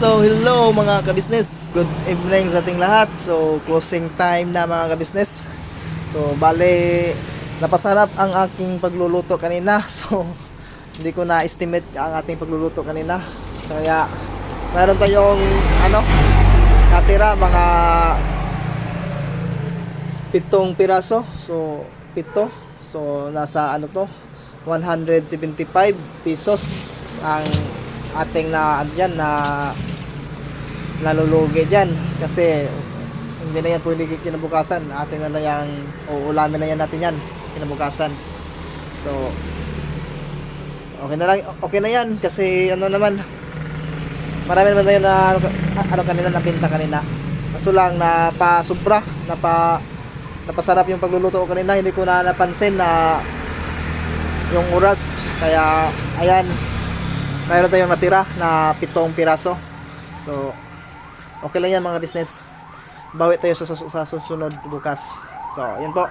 So, hello mga kabisnes. Good evening sa ating lahat. So, closing time na mga kabisnes. So, bale, napasarap ang aking pagluluto kanina. So, hindi ko na-estimate ang ating pagluluto kanina. Kaya, meron tayong, ano, natira mga pitong piraso. So, pito. So, nasa ano to? 175 pesos ang ating na ano yan, na nalulugi dyan. Kasi hindi na yan pwede kinabukasan. Ating na lang yung uulamin na yan natin yan kinabukasan. So okay na lang okay na yan. Kasi ano naman marami naman tayo na ano, ano kanina nabenta kanina kaso lang na pa sobra na pa napasarap yung pagluluto ko kanina hindi ko na napansin na yung oras. Kaya ayan mayroon tayong natira na pitong piraso. So okay lang yan mga business. Bawi tayo sa, sa, susunod bukas. So yan po.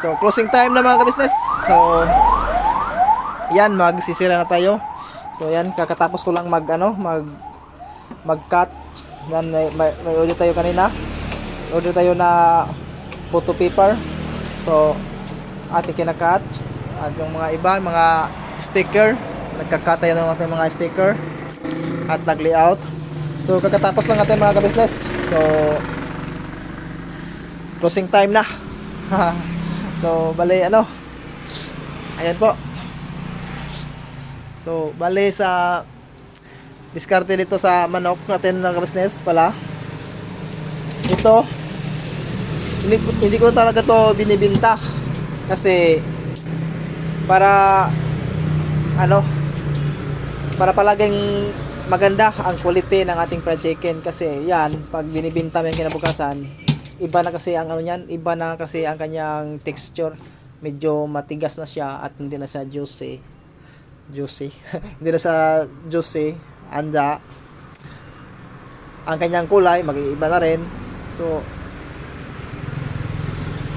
So closing time na mga business. So yan magsisira na tayo. So yan kakatapos ko lang mag ano mag mag cut yan may, may, may order tayo kanina. Order tayo na photo paper. So ating kinakat. At yung mga iba mga sticker. Nagka-cut tayo ng ating mga sticker. At nag-layout so kakatapos lang natin mga ka-business. So closing time na. So bale ano? Ayan po. So bale sa diskarte dito sa manok natin mga ka-business pala. Ito hindi, hindi ko talaga to binibinta. Kasi para ano? Para palaging maganda ang quality ng ating fried chicken kasi yan pag binibinta mo yung kinabukasan iba na kasi ang ano niyan iba na kasi ang kanyang texture. Medyo matigas na siya at hindi na siya juicy. Juicy. Hindi na siya juicy. Anja. Ang kanyang kulay mag-iiba na rin. So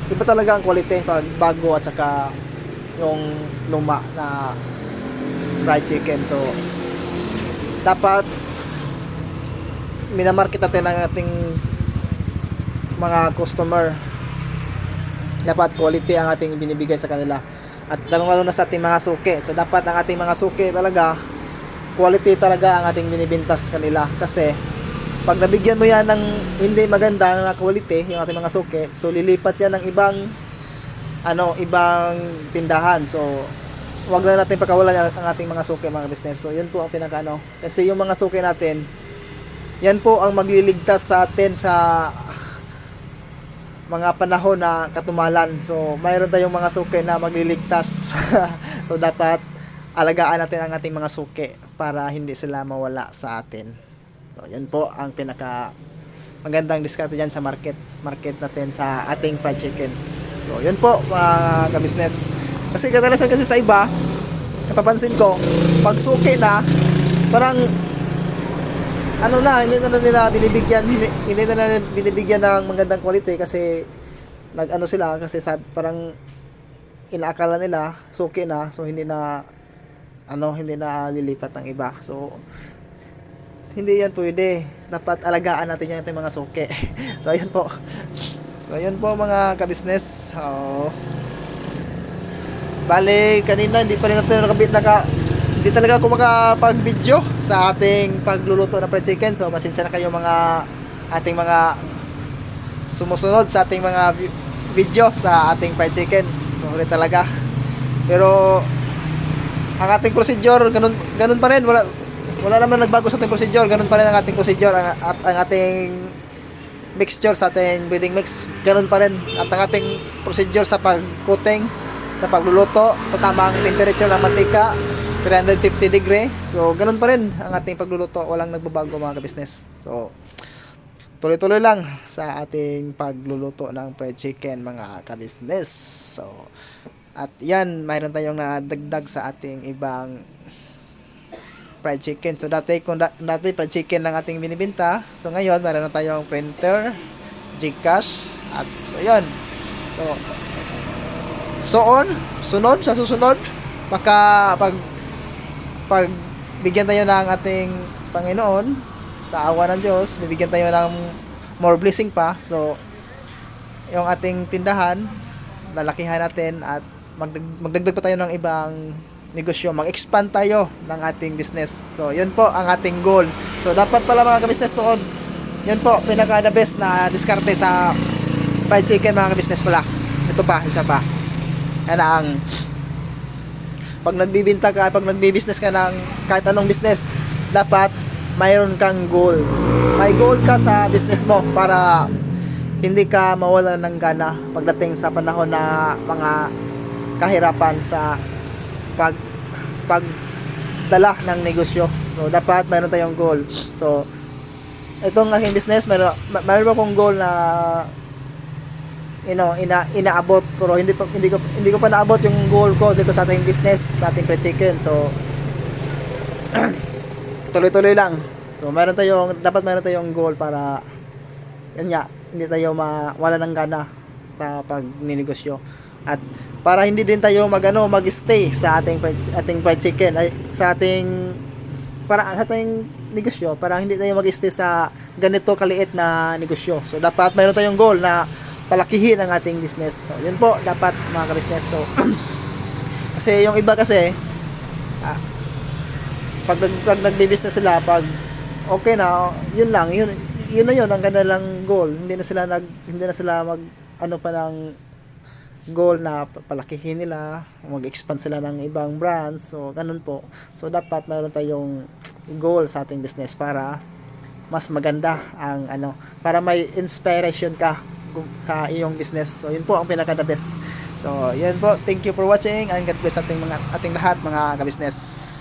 iba talaga ang quality pag bago at saka yung luma na fried chicken. So, dapat minamarket natin ang ating mga customer. Dapat quality ang ating binibigay sa kanila. At lalong lalo na sa ating mga suki. So, dapat ang ating mga suki talaga, quality talaga ang ating binibinta sa kanila. Kasi, pag nabigyan mo yan ng hindi maganda na quality, yung ating mga suki, so lilipat yan ng ibang ano, ibang tindahan. So, wag na natin pakawalan ang ating mga suki mga business. So, yun po ang pinaka ano. Kasi yung mga suki natin, yan po ang magliligtas sa atin sa mga panahon na katumalan. So, mayroon tayong mga suki na magliligtas. so, dapat alagaan natin ang ating mga suki para hindi sila mawala sa atin. So, yan po ang pinaka magandang diskarte dyan sa market market natin sa ating fried chicken. So, yun po mga ka-business. Kasi kadalasan kasi sa iba, napapansin ko, pag suki na, parang ano na, hindi na nila binibigyan, hindi, na nila binibigyan ng magandang quality kasi nag-ano sila kasi sab, parang inaakala nila suki na so hindi na ano hindi na lilipat ng iba. So hindi yan pwede. Dapat alagaan natin yan ating mga suki. So ayun po. So ayun po mga ka-business so Bale, kanina hindi pa rin natin nakabit naka hindi talaga ako makapag-video sa ating pagluluto ng fried chicken. So, pasensya na kayo mga ating mga sumusunod sa ating mga vi- video sa ating fried chicken. Sorry talaga. Pero ang ating procedure ganun ganun pa rin. Wala wala naman nagbago sa ating procedure. Ganun pa rin ang ating procedure ang, at ang ating mixture sa ating breading mix. Ganun pa rin. At ang ating procedure sa pag-coating sa pagluluto sa tamang temperature ng mantika 350 degree. So ganun pa rin ang ating pagluluto. Walang nagbabago mga ka-business. So tuloy-tuloy lang sa ating pagluluto ng fried chicken mga ka-business. So at yan mayroon tayong nadagdag sa ating ibang fried chicken. So dati kung da- dati fried chicken lang ating binibenta so ngayon mayroon na tayong printer Gcash at so yun. So So on, sunod sa susunod, baka pag pag bigyan tayo ng ating Panginoon sa awa ng Diyos, bibigyan tayo ng more blessing pa. So, yung ating tindahan, lalakihan natin at magdag- magdagdag pa tayo ng ibang negosyo. Mag-expand tayo ng ating business. So, yun po ang ating goal. So, dapat pala mga ka-business noon, yun po, pinaka the best na diskarte sa fried chicken mga ka-business pala. Ito pa, isa pa. Yan pag nagbibinta ka, pag nagbi-business ka ng kahit anong business, dapat mayroon kang goal. May goal ka sa business mo para hindi ka mawala ng gana pagdating sa panahon na mga kahirapan sa pag pagdala ng negosyo. So, dapat mayroon tayong goal. So, itong aking business, mayroon, ma- mayroon akong goal na you ina inaabot pero hindi pa hindi ko hindi ko pa naabot yung goal ko dito sa ating business, sa ating fried chicken. So tuloy-tuloy lang. So meron tayong dapat meron tayong goal para yun nga, hindi tayo mawala ng gana sa pagninegosyo. At para hindi din tayo magano mag-stay sa ating ating fried chicken ay sa ating para sa ating negosyo para hindi tayo mag-stay sa ganito kaliit na negosyo. So dapat mayroon tayong goal na palakihin ang ating business. So yun po dapat mga ka-business. So kasi yung iba kasi ah, pag, pag nagbi-business sila pag okay na yun lang yun yun na yun ang kanilang goal hindi na sila nag hindi na sila mag ano pa ng goal na pa- palakihin nila mag-expand sila ng ibang brands so ganun po so dapat mayroon tayong goal sa ating business para mas maganda ang ano para may inspiration ka sa iyong business. So yun po ang pinaka the best. So yun po. Thank you for watching and God bless ating mga ating lahat mga ka-business